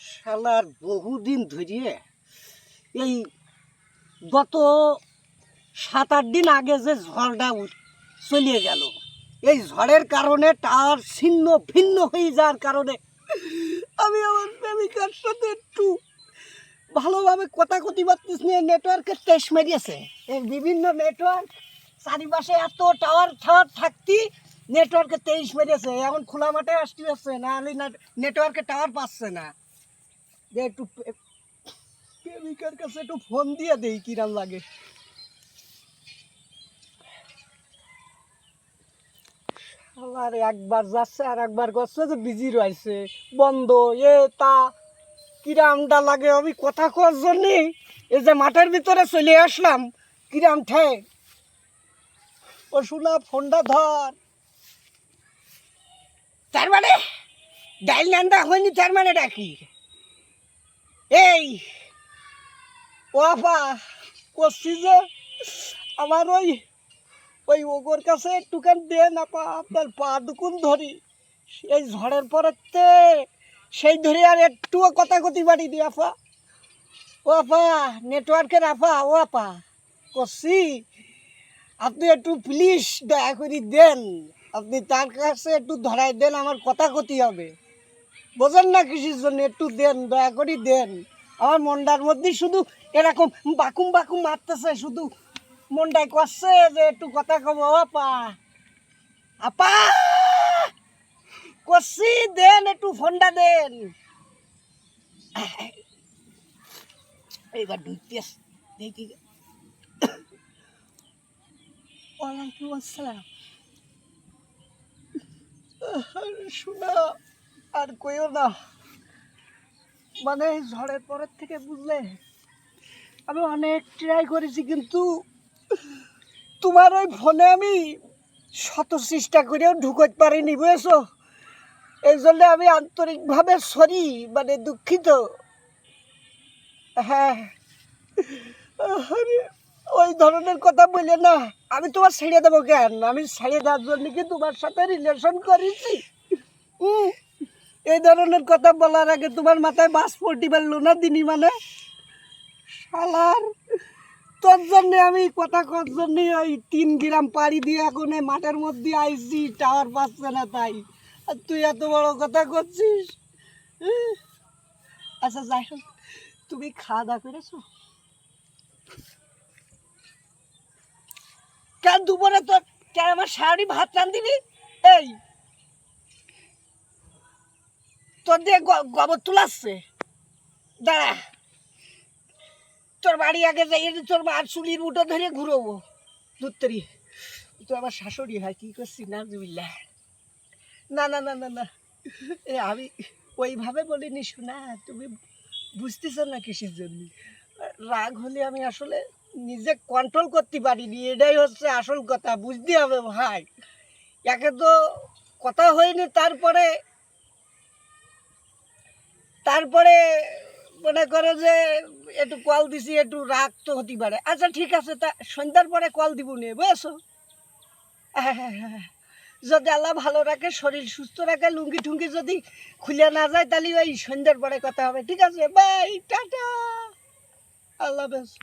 শালার বহুদিন ধরিয়ে এই গত সাত আট দিন আগে যে ঝড়টা চলিয়ে গেল, এই ঝড়ের কারণে টাওয়ার ছিন্ন ভিন্ন হয়ে যাওয়ার কারণে আমি আমার প্রেমিকার সাথে একটু ভালোভাবে কথা কথি পারতেছি না নেটওয়ার্কের টেস্ট মেরিয়েছে। এই বিভিন্ন নেটওয়ার্ক চারিপাশে এত টাওয়ার টাওয়ার থাকতি নেটওয়ার্কে তেইশ মেরেছে এখন খোলা মাঠে আসতে হচ্ছে, না হলে নেটওয়ার্কে টাওয়ার পাচ্ছে না। যে একটু প্রেমিকার কাছে একটু ফোন দিয়ে দেই কিরাম লাগে। আর একবার যাচ্ছে আর একবার করছে যে বিজি রয়েছে। বন্ধ, এ, তা, কিরামটা লাগে, আমি কথা কওয়ার জন্যে এই যে মাঠের ভিতরে চলে আসলাম, কিরাম ঠে ও শুনা ফোনটা ধর তার মানে ডাইল নান্দা হয়নি তার মানে ডাকি। এই, ও আপা করছি যে আমার ওই ওই ওগোর কাছে একটুখান দেন আপা আপনার পা দুকুন ধরি। এই ঝড়ের পরেতে সেই ধরে আর একটুও কথা কথি বাড়ি দি, আপা। ও আপা নেটওয়ার্কের আপা, ও আপা, করছি। আপনি একটু প্লিজ দয়া করে দেন। আপনি তার কাছে একটু ধরাই দেন, আমার কথা ক্ষতি হবে। বোঝেন না কৃষির জন্য, একটু দেন, দয়া করে দেন। আমার মনটার মধ্যে শুধু এরকম বাকুম বাকুম মারতেছে, শুধু মনটাই করছে যে একটু কথা কব, আপা আপা, করছি, দেন, একটু ফোনটা দেন। এইবার ঢুকতে দেখি। ওয়ালাইকুম আসসালাম। শোনা। আর কইও না। মানে ঝড়ের পরের থেকে বুঝলে আমি অনেক ট্রাই করেছি কিন্তু তোমার ওই ফোনে আমি শত চেষ্টা করেও ঢুকতে পারিনি বুঝেছ? এই জন্য আমি আন্তরিকভাবে সরি মানে দুঃখিত। হ্যাঁ। ওই ধরনের কথা বলে না আমি তোমার ছেড়ে দেবো কেন? আমি ছেড়ে দেওয়ার জন্য কি তোমার সাথে রিলেশন করেছি? উম, এই ধরনের কথা বলার আগে তোমার মাথায় বাস পড়তে পারল না দিনই মানে? শালার, তোর জন্য আমি কথা কর জন্যে ওই তিন গ্রাম পাড়ি দিয়ে এখন মাঠের মধ্যে আইসি, টাওয়ার পাচ্ছে না তাই। আর তুই এত বড় কথা করছিস? আচ্ছা যাই হোক, তুমি খাওয়া দাওয়া করেছ? কেন দুপুরে তোর কেন আমার শাড়ি ভাত রান্ধিবি এই তোর দিয়ে গোবর তুলাচ্ছে। দাঁড়া। তোর বাড়ি আগে যাই তোর মার চুলির উঠো ধরে ঘুরবো। দুত্তরি তো আমার শাশুড়ি হয় কি করছি না না না না না না। এ, আমি ওইভাবে বলিনি শোনা তুমি বুঝতেছো না কিসের জন্য? রাগ হলে আমি আসলে নিজে কন্ট্রোল করতে পারিনি, এটাই হচ্ছে আসল কথা, বুঝতে হবে ভাই। একে তো কথা হয়নি, তারপরে তারপরে মনে করো যে একটু কল দিছি, একটু রাগ তো হতে পারে। আচ্ছা ঠিক আছে, তা সন্ধ্যার পরে কল দিব নিয়ে বুঝেছ? হ্যাঁ হ্যাঁ হ্যাঁ যদি আল্লাহ ভালো রাখে, শরীর সুস্থ রাখে, লুঙ্গি ঠুঙ্গি যদি খুলে না যায়, তাহলে ওই সন্ধ্যার পরে কথা হবে, ঠিক আছে? By, tata. আল্লাহ